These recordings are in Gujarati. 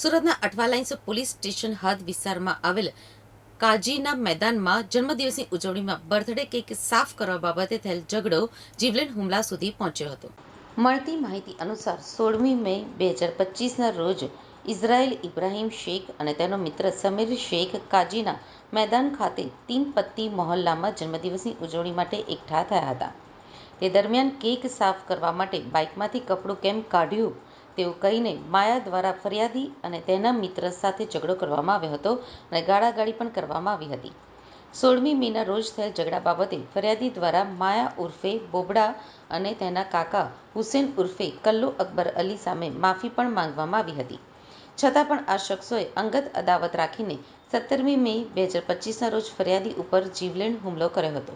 સુરતના અઠવા લાઇન્સ પોલીસ સ્ટેશન હદ વિસ્તારમાં આવેલ કાજીના મેદાનમાં જન્મદિવસની ઉજવણીમાં બર્થડે કેક સાફ કરવા બાબતે થયેલ ઝઘડો જીવલેણ હુમલા સુધી પહોંચ્યો હતો. મળતી માહિતી અનુસાર સોળમી મે બે હજાર પચીસના રોજ ઇઝરાયલ ઇબ્રાહિમ શેખ અને તેનો મિત્ર સમીર શેખ કાજીના મેદાન ખાતે તીન પત્તી મોહલ્લામાં જન્મદિવસની ઉજવણી માટે એકઠા થયા હતા. તે દરમિયાન કેક સાફ કરવા માટે બાઇકમાંથી કપડું કેમ કાઢ્યું? તેવું કહીને માયા દ્વારા ફરિયાદી અને તેના મિત્ર સાથે ઝઘડો કરવામાં આવ્યો હતો અને ગાળાગાળી પણ કરવામાં આવી હતી. સોળમી મેના રોજ થયેલ ઝઘડા બાબતે ફરિયાદી દ્વારા માયા ઉર્ફે બોબડા અને તેના કાકા હુસેન ઉર્ફે કલ્લુ અકબર અલી સામે માફી પણ માંગવામાં આવી હતી. છતાં પણ આ શખ્સોએ અંગત અદાવત રાખીને સત્તરમી મે બે હજાર પચીસના રોજ ફરિયાદી ઉપર જીવલેણ હુમલો કર્યો હતો.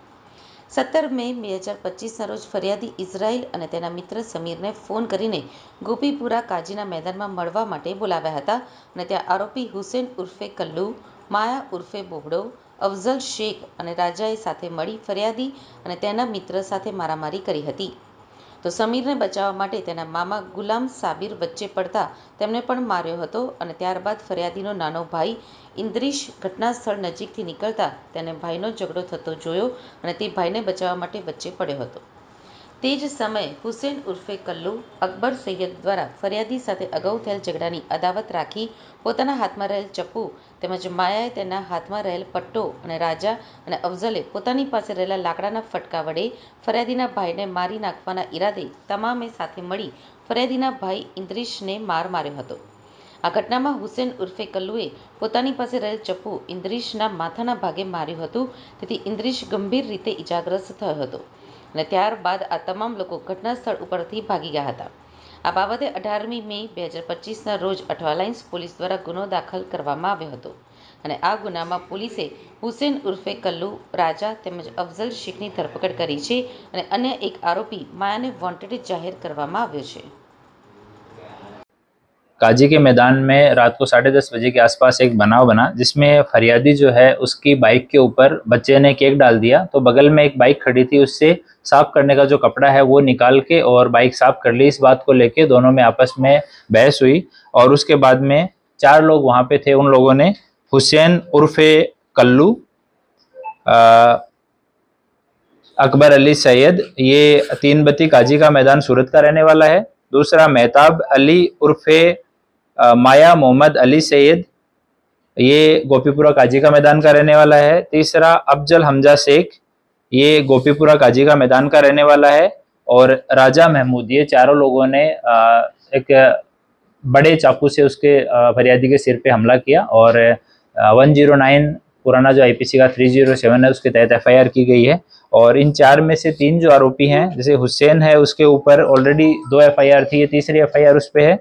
સત્તર મે બે હજાર પચીસના રોજ ફરિયાદી ઇઝરાયલ અને તેના મિત્ર સમીરને ફોન કરીને ગોપીપુરા કાજીના મેદાનમાં મળવા માટે બોલાવ્યા હતા અને ત્યાં આરોપી હુસેન ઉર્ફે કલ્લુ, માયા ઉર્ફે બોબડો, અફઝલ શેખ અને રાજાએ સાથે મળી ફરિયાદી અને તેના મિત્ર સાથે મારામારી કરી હતી. તો સમીરને બચાવવા માટે તેના મામા ગુલામ સાબિર વચ્ચે પડતા તેમને પણ માર્યો હતો અને ત્યારબાદ ફરિયાદીનો નાનો ભાઈ ઇન્દ્રિશ ઘટના સ્થળ નજીકથી નીકળતા તેને ભાઈનો ઝઘડો થતો જોયો અને તે ભાઈને બચાવવા માટે વચ્ચે પડ્યો હતો. તે જ સમયે હુસેન ઉર્ફે કલ્લુ અકબર સૈયદ દ્વારા ફરિયાદી સાથે અગાઉ થયેલ ઝઘડાની અદાવત રાખી પોતાના હાથમાં રહેલ ચપ્પુ તેમજ માયાએ તેના હાથમાં રહેલ પટ્ટો અને રાજા અને અફઝલે પોતાની પાસે રહેલા લાકડાના ફટકા વડે ફરિયાદીના ભાઈને મારી નાખવાના ઈરાદે તમામે સાથે મળી ફરિયાદીના ભાઈ ઇન્દ્રિશને માર માર્યો હતો. આ ઘટનામાં હુસેન ઉર્ફે કલ્લુએ પોતાની પાસે રહેલ ચપ્પુ ઇન્દ્રિશના માથાના ભાગે માર્યું હતું, તેથી ઇન્દ્રિશ ગંભીર રીતે ઇજાગ્રસ્ત થયો હતો અને ત્યારબાદ આ તમામ લોકો ઘટના સ્થળ ઉપરથી ભાગી ગયા હતા. આ બાબતે અઢારમી મે બે હજાર પચીસના રોજ અઠવા લાઇન્સ પોલીસ દ્વારા ગુનો દાખલ કરવામાં આવ્યો હતો અને આ ગુનામાં પોલીસે હુસેન ઉર્ફે કલ્લુ, રાજા તેમજ અફઝલ શેખની ધરપકડ કરી છે અને અન્ય એક આરોપી માયાને વોન્ટેડ જાહેર કરવામાં આવ્યો છે. काजी के मैदान में रात को साढ़े दस बजे के आसपास एक बनाव बना जिसमें फरियादी जो है उसकी बाइक के ऊपर बच्चे ने केक डाल दिया। तो बगल में एक बाइक खड़ी थी उससे साफ़ करने का जो कपड़ा है वो निकाल के और बाइक साफ़ कर ली। इस बात को लेके दोनों में आपस में बहस हुई और उसके बाद में चार लोग वहाँ पे थे। उन लोगों ने हुसैन उर्फे कल्लू अ, अकबर अली सैयद ये तीन बत्ती काजी का मैदान सूरत का रहने वाला है। दूसरा मेहताब अली उर्फे माया मोहम्मद अली सैयद, ये गोपीपुरा काजी का मैदान का रहने वाला है। तीसरा, अफजल हमजा शेख, ये गोपीपुरा काजी का मैदान का रहने वाला है। और राजा महमूद, ये चारों लोगों ने एक बड़े चाकू से उसके फरियादी के सिर पे हमला किया। और वन ज़ीरो नाइन, पुराना जो आईपीसी का थ्री ज़ीरो सेवन है, उसके तहत एफआईआर की गई है। और इन चार में से तीन जो आरोपी हैं, जैसे हुसैन है, उसके ऊपर ऑलरेडी दो एफआईआर थी, ये तीसरी एफआईआर उस पर है।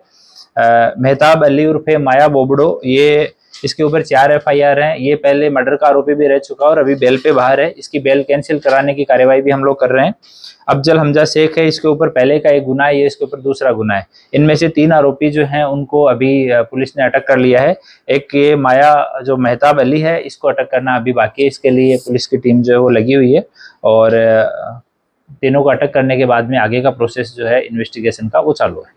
मेहताब अली उर्फे माया बोबड़ो, ये इसके ऊपर चार एफ़ हैं। ये पहले मर्डर का आरोपी भी रह चुका और अभी बेल पे बाहर है। इसकी बेल कैंसिल कराने की कार्यवाही भी हम लोग कर रहे हैं। अफजल हमजा शेख है, इसके ऊपर पहले का एक गुना है ये इसके ऊपर दूसरा गुना है। इनमें से तीन आरोपी जो हैं, उनको अभी पुलिस ने अटक कर लिया है। एक ये माया, जो मेहताब अली है, इसको अटक करना अभी बाकी है। इसके लिए पुलिस की टीम जो है, वो लगी हुई है। और तीनों को अटक करने के बाद में आगे का प्रोसेस जो है, इन्वेस्टिगेशन का वो चालू है।